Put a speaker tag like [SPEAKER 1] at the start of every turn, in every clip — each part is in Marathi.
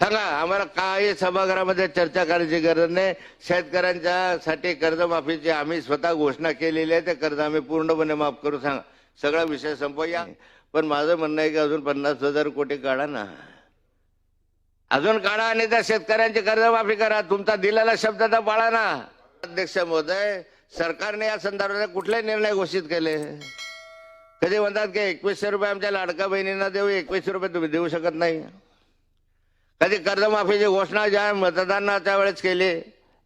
[SPEAKER 1] सांगा आम्हाला काही सभागृहामध्ये चर्चा करायची गरज नाही. शेतकऱ्यांच्यासाठी कर्जमाफीची आम्ही स्वतः घोषणा केलेली आहे. ते कर्ज आम्ही पूर्णपणे माफ करू. सांगा सगळा विषय संपवूया पण माझं म्हणणं आहे की अजून पन्नास हजार कोटी काढा ना. अजून काढा आणि त्या शेतकऱ्यांची कर्जमाफी करा. तुमचा दिलेला शब्द तर पाळा ना. अध्यक्ष महोदय सरकारने या संदर्भात कुठले निर्णय घोषित केले. कधी म्हणतात की एकवीसशे रुपये आमच्या लाडका बहिणींना देऊ एकवीसशे रुपये तुम्ही देऊ शकत नाही. कधी कर्जमाफीची घोषणा ज्या मतदानाच्या वेळेस केली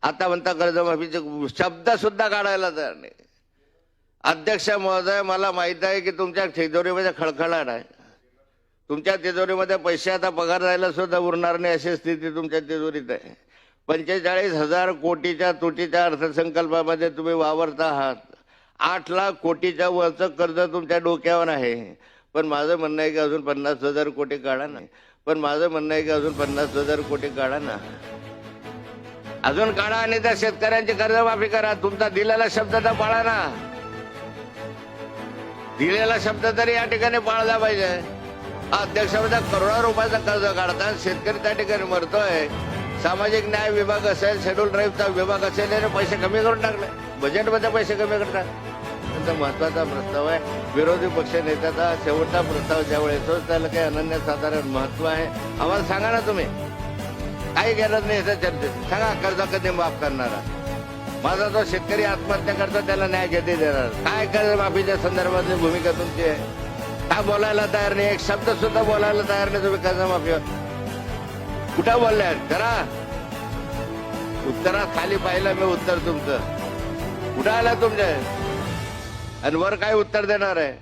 [SPEAKER 1] आता म्हणता कर्जमाफीचे शब्द सुद्धा काढायला तयार नाही. अध्यक्ष महोदय मला माहीत आहे की तुमच्या तिजोरीमध्ये खळखळाट आहे तुमच्या तिजोरीमध्ये पैसे आता पगार जायला सुद्धा उरणार नाही अशी स्थिती तुमच्या तिजोरीत आहे. पंचेचाळीस हजार कोटीच्या तुटीच्या अर्थसंकल्पामध्ये तुम्ही वावरता आहात. आठ लाख कोटीच्या वरचं कर्ज तुमच्या डोक्यावर आहे. पण माझं म्हणणं आहे की अजून पन्नास हजार कोटी काढा नाही. पण माझं म्हणणं आहे की अजून पन्नास हजार कोटी काढा ना. अजून काढा आणि त्या शेतकऱ्यांची कर्जमाफी करा. तुमचा दिलेला शब्द तर पाळा ना. दिलेला शब्द तरी या ठिकाणी पाळला पाहिजे. अध्यक्षामध्ये करोडो रुपयाचा कर्ज काढतात शेतकरी त्या ठिकाणी मरतोय. सामाजिक न्याय विभाग असेल शेड्यूल ड्राईव्हचा विभाग असेल पैसे कमी करून टाकले. बजेटमध्ये पैसे कमी करतात त्यांचा महत्त्वाचा प्रस्ताव आहे. विरोधी पक्ष नेत्याचा शेवटचा प्रस्ताव ज्यावेळी येतो त्याला काही अनन्यसाधारण महत्त्व आहे. आम्हाला सांगा ना तुम्ही. काही गरज नाही याच्या चर्चेत. सांगा कर्ज कधी माफ करणारा? माझा जो शेतकरी आत्महत्या करतो त्याला न्याय कधी देणार? काय कर्जमाफीच्या संदर्भातली भूमिका तुमची आहे? काय बोलायला तयार नाही? एक शब्द सुद्धा बोलायला तयार नाही तुम्ही कर्जमाफीवर कुठं बोलल्या? करा उत्तरात खाली पाहिलं मी उत्तर तुमचं. कुठं आलं तुमच्या? आणि वर काय उत्तर देणार आहे?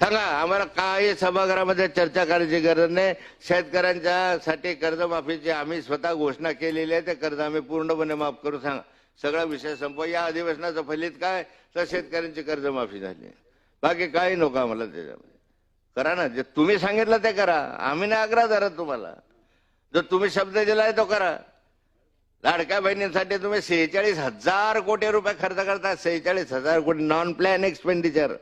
[SPEAKER 1] सांगा आम्हाला काही सभागृहामध्ये चर्चा करायची गरज नाही. शेतकऱ्यांच्यासाठी कर्जमाफीची आम्ही स्वतः घोषणा केलेली आहे. ते कर्ज आम्ही पूर्णपणे माफ करू. सांगा सगळा विषय संपव. या अधिवेशनाचं फलित काय? तर शेतकऱ्यांची कर्जमाफी झाली बाकी काही नको आम्हाला त्याच्यामध्ये. करा ना. जे तुम्ही सांगितलं ते करा. आम्ही नाही आग्रह धरत तुम्हाला. जो तुम्ही शब्द दिलाय तो करा. लाडक्या बहिणींसाठी तुम्ही सेहेचाळीस हजार कोटी रुपये खर्च करता सेहेचाळीस हजार कोटी non plan expenditure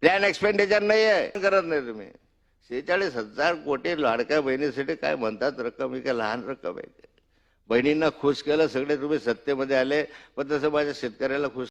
[SPEAKER 1] plan expenditure नाही आहे करत नाही तुम्ही. सेहेचाळीस हजार कोटी लाडक्या बहिणीसाठी काय म्हणतात? रक्कम ही काय लहान रक्कम आहे. बहिणींना खुश केलं सगळे तुम्ही सत्तेमध्ये आले. पण तसं माझ्या शेतकऱ्याला खुश